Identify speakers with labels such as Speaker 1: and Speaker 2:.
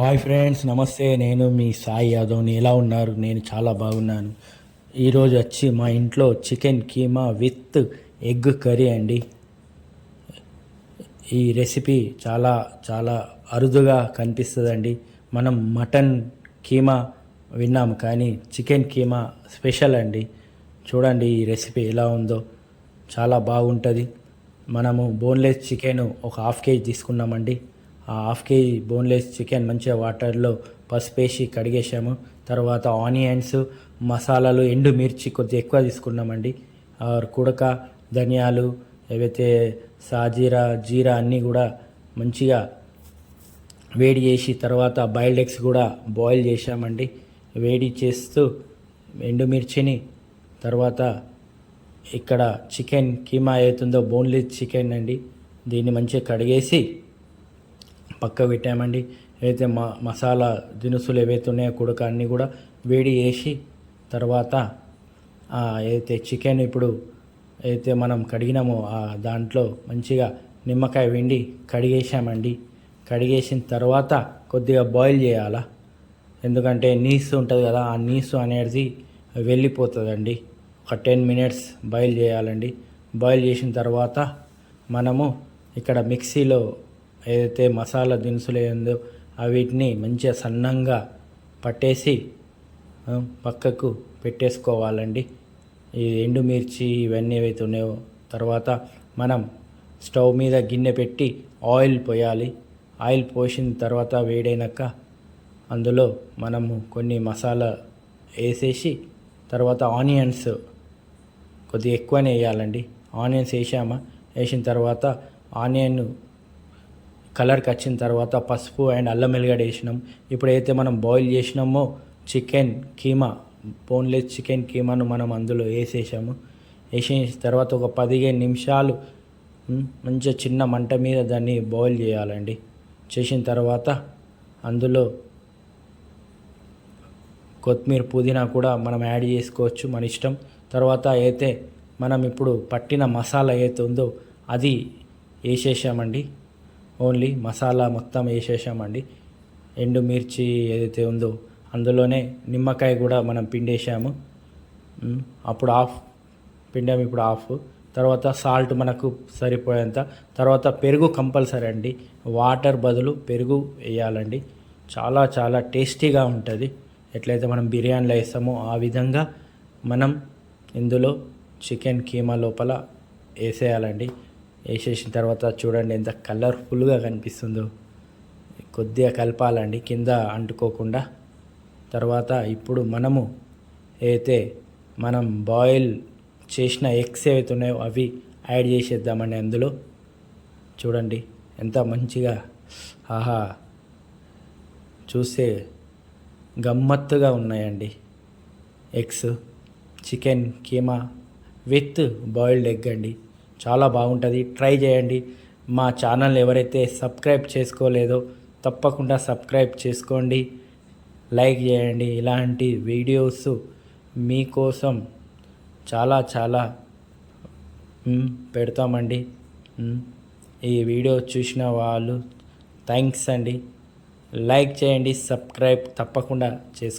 Speaker 1: Hi friends నమస్తే. నేను మీ సాయి యాదవ్ని ఎలా ఉన్నారు? నేను చాలా బాగున్నాను. ఈరోజు వచ్చి మా ఇంట్లో chicken keema with egg curry అండి. ఈ రెసిపీ చాలా చాలా అరుదుగా కనిపిస్తుందండి. మనం మటన్ కీమా విన్నాము కానీ చికెన్ కీమా స్పెషల్ అండి. చూడండి ఈ రెసిపీ ఎలా ఉందో. చాలా బాగుంటుంది. మనము బోన్లెస్ చికెన్ ఒక హాఫ్ కేజీ తీసుకున్నామండి. హాఫ్ కేజీ బోన్లెస్ చికెన్ మంచిగా వాటర్లో పసుపేసి కడిగేసాము తర్వాత ఆనియన్స్ మసాలాలు ఎండు మిర్చి కొద్దిగా ఎక్కువ తీసుకున్నామండి. కుడక ధనియాలు ఏవైతే సాజీరా జీరా అన్నీ కూడా మంచిగా వేడి చేసి తర్వాత బాయిల్డ్ ఎగ్స్ కూడా బాయిల్ చేసామండి వేడి చేస్తూ ఎండుమిర్చిని తర్వాత ఇక్కడ చికెన్ కీమా అవుతుందో బోన్లెస్ చికెన్ అండి. దీన్ని మంచిగా కడిగేసి పక్క పెట్టామండి. అయితే మా మసాలా దినుసులు ఏవైతే ఉన్నాయో కుడక అన్నీ కూడా వేడి చేసి తర్వాత అయితే ఏదైతే చికెన్ ఇప్పుడు అయితే మనం కడిగినామో ఆ దాంట్లో మంచిగా నిమ్మకాయ వెండి కడిగేసామండి కడిగేసిన తర్వాత కొద్దిగా బాయిల్ చేయాలా. ఎందుకంటే నీసు ఉంటుంది కదా ఆ నీసు అనేది వెళ్ళిపోతుందండి. ఒక టెన్ మినిట్స్ బాయిల్ చేయాలండి. బాయిల్ చేసిన తర్వాత మనము ఇక్కడ మిక్సీలో ఏదైతే మసాలా దినుసులు ఏందో వీటిని మంచిగా సన్నంగా పట్టేసి పక్కకు పెట్టేసుకోవాలండి. ఈ ఎండుమిర్చి ఇవన్నీ ఏవైతే ఉన్నాయో తర్వాత మనం స్టవ్ మీద గిన్నె పెట్టి ఆయిల్ పోయాలి. ఆయిల్ పోసిన తర్వాత వేడైనాక అందులో మనము కొన్ని మసాలా వేసేసి తర్వాత ఆనియన్స్ కొద్దిగా ఎక్కువనే వేయాలండి. ఆనియన్స్ వేసామా? వేసిన తర్వాత ఆనియన్ కలర్కి వచ్చిన తర్వాత పసుపు అండ్ అల్లం వెల్లిగడ్డ వేసినాం. ఇప్పుడైతే మనం బాయిల్ చేసినామో చికెన్ కీమా బోన్లెస్ చికెన్ కీమాను మనం అందులో వేసేసాము. వేసేసిన తర్వాత ఒక పదిహేను నిమిషాలు మంచిగా చిన్న మంట మీద దాన్ని బాయిల్ చేయాలండి. చేసిన తర్వాత అందులో కొత్తిమీర పుదీనా కూడా మనం యాడ్ చేసుకోవచ్చు మన ఇష్టం. తర్వాత అయితే మనం ఇప్పుడు పట్టిన మసాలా ఏదైతే ఉందో అది వేసేసామండి. ఓన్లీ మసాలా మొత్తం వేసేసామండి. ఎండుమిర్చి ఏదైతే ఉందో అందులోనే నిమ్మకాయ కూడా మనం పిండేసాము. అప్పుడు ఆఫ్ పిండాము ఇప్పుడు ఆఫ్ తర్వాత సాల్ట్ మనకు సరిపోయేంత. తర్వాత పెరుగు కంపల్సరీ అండి. వాటర్ బదులు పెరుగు వేయాలండి. చాలా చాలా టేస్టీగా ఉంటుంది. ఎట్లయితే మనం బిర్యానీలో వేస్తామో ఆ విధంగా మనం ఇందులో చికెన్ కీమా లోపల వేసేయాలండి. వేసేసిన తర్వాత చూడండి ఎంత కలర్ఫుల్గా కనిపిస్తుందో. కొద్దిగా కలపాలండి కింద అంటుకోకుండా. తర్వాత ఇప్పుడు మనము అయితే మనం బాయిల్ చేసిన ఎగ్స్ ఏవైతే ఉన్నాయో అవి యాడ్ చేసేద్దామండి అందులో. చూడండి ఎంత మంచిగా ఆహా చూస్తే గమ్మత్తుగా ఉన్నాయండి eggs. Chicken keema with boiled egg అండి. చాలా బాగుంటుంది. ట్రై చేయండి. మా ఛానల్ ఎవరైతే సబ్స్క్రైబ్ చేసుకోలేదో తప్పకుండా సబ్స్క్రైబ్ చేసుకోండి. లైక్ చేయండి. ఇలాంటి వీడియోస్ మీకోసం చాలా చాలా పెడతామండి. ఈ వీడియో చూసిన వాళ్ళు థ్యాంక్స్ అండి. లైక్ చేయండి. సబ్స్క్రైబ్ తప్పకుండా చేసుకోండి